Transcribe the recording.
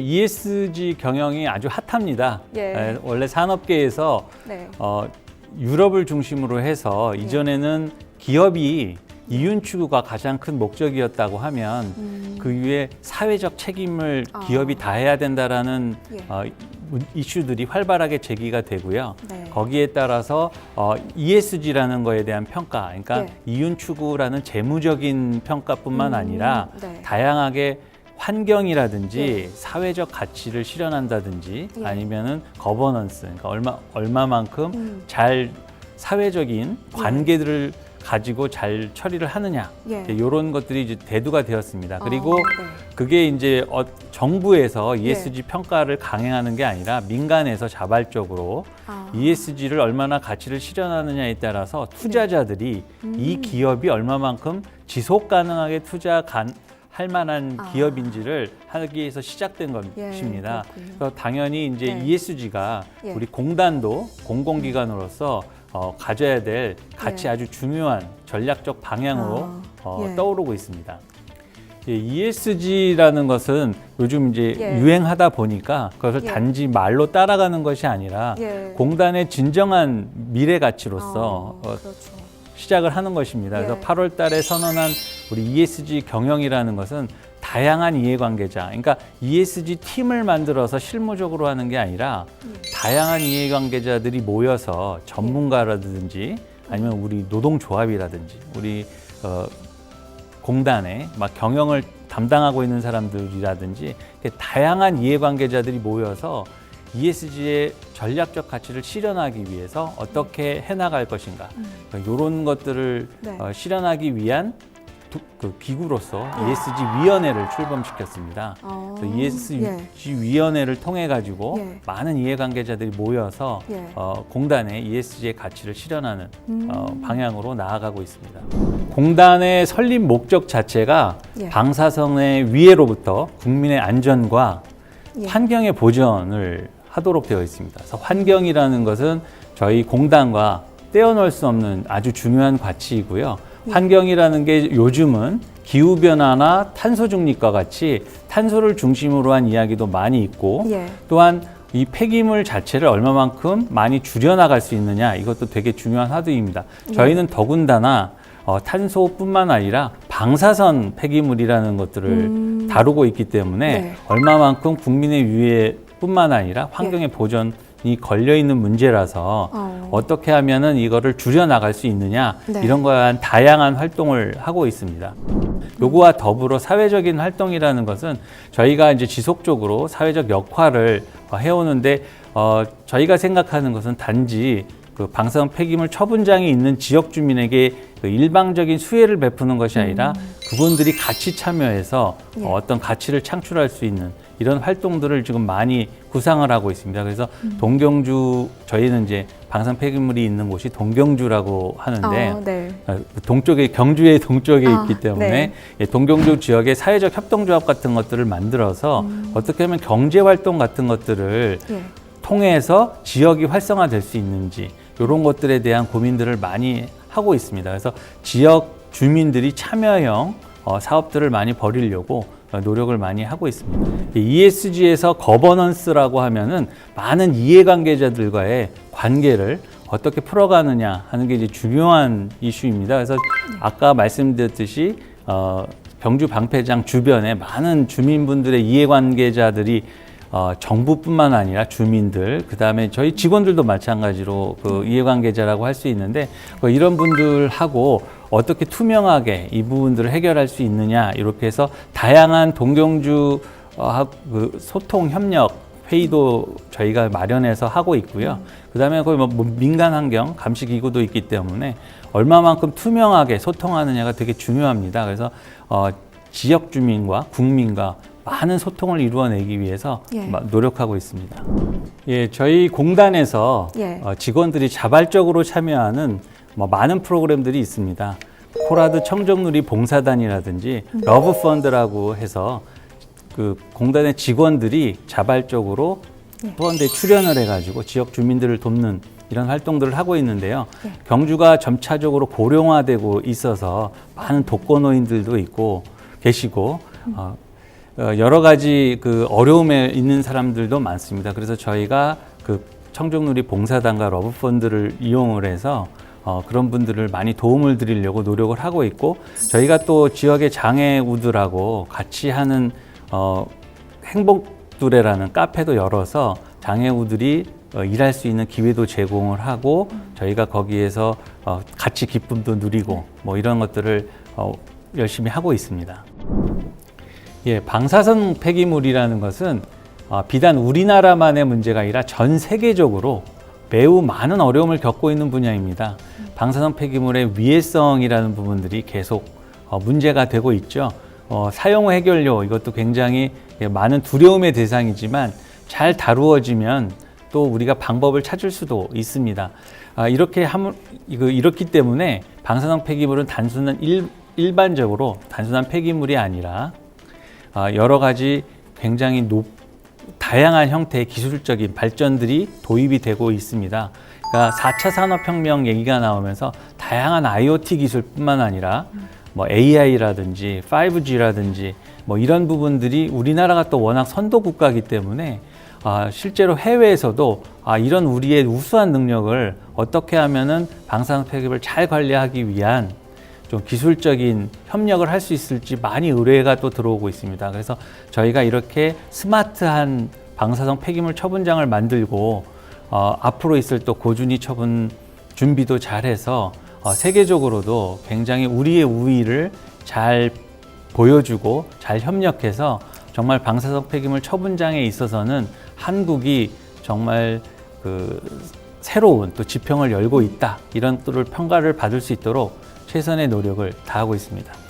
ESG 경영이 아주 핫합니다. 예. 에, 원래 산업계에서 네. 어, 유럽을 중심으로 해서 예. 이전에는 기업이 이윤 추구가 가장 큰 목적이었다고 하면 음. 그 위에 사회적 책임을 아. 기업이 다해야 된다라는 예. 어, 문- 이슈들이 활발하게 제기가 되고요. 네. 거기에 따라서 어, ESG라는 거에 대한 평가, 그러니까 예. 이윤 추구라는 재무적인 평가뿐만 음, 아니라 네. 다양하게 환경이라든지 예. 사회적 가치를 실현한다든지 예. 아니면은 거버넌스, 그러니까 얼마 얼마만큼 음. 잘 사회적인 관계들을 가지고 잘 처리를 하느냐 예. 이런 것들이 이제 대두가 되었습니다. 그리고 어, 네. 그게 이제 어, 정부에서 ESG 평가를 강행하는 게 아니라 민간에서 자발적으로 아. ESG를 얼마나 가치를 실현하느냐에 따라서 투자자들이 음. 이 기업이 얼마만큼 지속 가능하게 투자 간, 할 만한 아. 기업인지를 하기 위해서 시작된 예, 것입니다. 그렇군요. 그래서 당연히 이제 네. ESG가 예. 우리 공단도 공공기관으로서 어, 가져야 될 가치 예. 아주 중요한 전략적 방향으로 아, 어, 예. 떠오르고 있습니다. 예, ESG라는 것은 요즘 이제 예. 유행하다 보니까 그것을 예. 단지 말로 따라가는 것이 아니라 예. 공단의 진정한 미래 가치로서 어, 어, 그렇죠. 시작을 하는 것입니다. 예. 그래서 8월 달에 선언한 우리 ESG 경영이라는 것은 다양한 이해관계자, 그러니까 ESG 팀을 만들어서 실무적으로 하는 게 아니라 예. 다양한 이해관계자들이 모여서 전문가라든지 아니면 우리 노동조합이라든지 우리 어, 공단에 막 경영을 담당하고 있는 사람들이라든지 다양한 이해관계자들이 모여서 ESG의 전략적 가치를 실현하기 위해서 어떻게 해나갈 것인가 이런 것들을 네. 어, 실현하기 위한 두- 그 기구로서 ESG 위원회를 출범시켰습니다. 어, 그래서 ESG 예. 위원회를 통해 가지고 예. 많은 이해관계자들이 모여서 예. 어, 공단의 ESG의 가치를 실현하는 음. 어, 방향으로 나아가고 있습니다. 공단의 설립 목적 자체가 예. 방사선의 위해로부터 국민의 안전과 예. 환경의 보전을 하도록 되어 있습니다. 그래서 환경이라는 것은 저희 공단과 떼어놓을 수 없는 아주 중요한 가치이고요. 예. 환경이라는 게 요즘은 기후변화나 탄소 중립과 같이 탄소를 중심으로 한 이야기도 많이 있고 예. 또한 이 폐기물 자체를 얼마만큼 많이 줄여나갈 수 있느냐 이것도 되게 중요한 화두입니다. 저희는 더군다나 어, 탄소뿐만 아니라 방사선 폐기물이라는 것들을 음. 다루고 있기 때문에 네. 얼마만큼 국민의 유해 뿐만 아니라 환경의 보전이 걸려 있는 문제라서 어. 어떻게 하면은 이거를 줄여 나갈 수 있느냐 네. 이런 거에 한 다양한 활동을 하고 있습니다. 요거와 더불어 사회적인 활동이라는 것은 저희가 이제 지속적으로 사회적 역할을 어, 해오는데 어, 저희가 생각하는 것은 단지 그 방사선 폐기물 처분장이 있는 지역 주민에게 그 일방적인 수혜를 베푸는 것이 아니라 그분들이 같이 참여해서 예. 어, 어떤 가치를 창출할 수 있는 이런 활동들을 지금 많이 구상을 하고 있습니다. 그래서 동경주 저희는 이제 방사선 폐기물이 있는 곳이 동경주라고 하는데 어, 네. 어, 동쪽에 경주의 동쪽에 아, 있기 때문에 네. 예, 동경주 지역의 사회적 협동조합 같은 것들을 만들어서 음. 어떻게 하면 경제 활동 같은 것들을 예. 통해서 지역이 활성화될 수 있는지 이런 것들에 대한 고민들을 많이 하고 있습니다. 그래서 지역 주민들이 참여형 어, 사업들을 많이 벌이려고 어, 노력을 많이 하고 있습니다. ESG에서 거버넌스라고 하면은 많은 이해관계자들과의 관계를 어떻게 풀어가느냐 하는 게 이제 중요한 이슈입니다. 그래서 아까 말씀드렸듯이 어, 경주 방패장 주변에 많은 주민분들의 이해관계자들이 어, 정부뿐만 아니라 주민들, 그 다음에 저희 직원들도 마찬가지로 그 이해관계자라고 할 수 있는데 그 이런 분들하고 어떻게 투명하게 이 부분들을 해결할 수 있느냐 이렇게 해서 다양한 동경주 어, 하- 그 소통 협력 회의도 저희가 마련해서 하고 있고요. 그다음에 거기 뭐 민간 환경 감시 기구도 있기 때문에 얼마만큼 투명하게 소통하느냐가 되게 중요합니다. 그래서 어, 지역 주민과 국민과 많은 소통을 이루어내기 위해서 예. 마- 노력하고 있습니다. 예, 저희 공단에서 예. 어, 직원들이 자발적으로 참여하는 뭐 많은 프로그램들이 있습니다. 코라드 청정누리 봉사단이라든지 음. 러브 펀드라고 해서 그 공단의 직원들이 자발적으로 예. 펀드에 출연을 해가지고 지역 주민들을 돕는 이런 활동들을 하고 있는데요. 예. 경주가 점차적으로 고령화되고 있어서 많은 독거노인들도 있고 계시고 음. 어, 어, 여러 가지 그 어려움에 있는 사람들도 많습니다. 그래서 저희가 그 청정누리 봉사단과 러브펀드를 이용을 해서 어, 그런 분들을 많이 도움을 드리려고 노력을 하고 있고 저희가 또 지역의 장애우들하고 같이 하는 어, 행복두레라는 카페도 열어서 장애우들이 어, 일할 수 있는 기회도 제공을 하고 저희가 거기에서 어, 같이 기쁨도 누리고 뭐 이런 것들을 어, 열심히 하고 있습니다. 예, 방사선 폐기물이라는 것은 어, 비단 우리나라만의 문제가 아니라 전 세계적으로 매우 많은 어려움을 겪고 있는 분야입니다. 방사선 폐기물의 위해성이라는 부분들이 계속 어, 문제가 되고 있죠. 어, 사용 후 해결료 이것도 굉장히 예, 많은 두려움의 대상이지만 잘 다루어지면 또 우리가 방법을 찾을 수도 있습니다. 아, 이렇게 함, 이거 이렇기 때문에 방사선 폐기물은 단순한 일, 일반적으로 단순한 폐기물이 아니라 아, 여러 가지 굉장히 높, 다양한 형태의 기술적인 발전들이 도입이 되고 있습니다. 그러니까 4차 산업혁명 얘기가 나오면서 다양한 IoT 기술뿐만 아니라 뭐 AI라든지 5G라든지 뭐 이런 부분들이 우리나라가 또 워낙 선도 국가이기 때문에 아, 실제로 해외에서도 아, 이런 우리의 우수한 능력을 어떻게 하면은 방사능 폐기물을 잘 관리하기 위한 좀 기술적인 협력을 할 수 있을지 많이 의뢰가 또 들어오고 있습니다. 그래서 저희가 이렇게 스마트한 방사성 폐기물 처분장을 만들고 어, 앞으로 있을 또 고준위 처분 준비도 잘해서 어, 세계적으로도 굉장히 우리의 우위를 잘 보여주고 잘 협력해서 정말 방사성 폐기물 처분장에 있어서는 한국이 정말 그 새로운 또 지평을 열고 있다 이런 또를 평가를 받을 수 있도록 최선의 노력을 다하고 있습니다.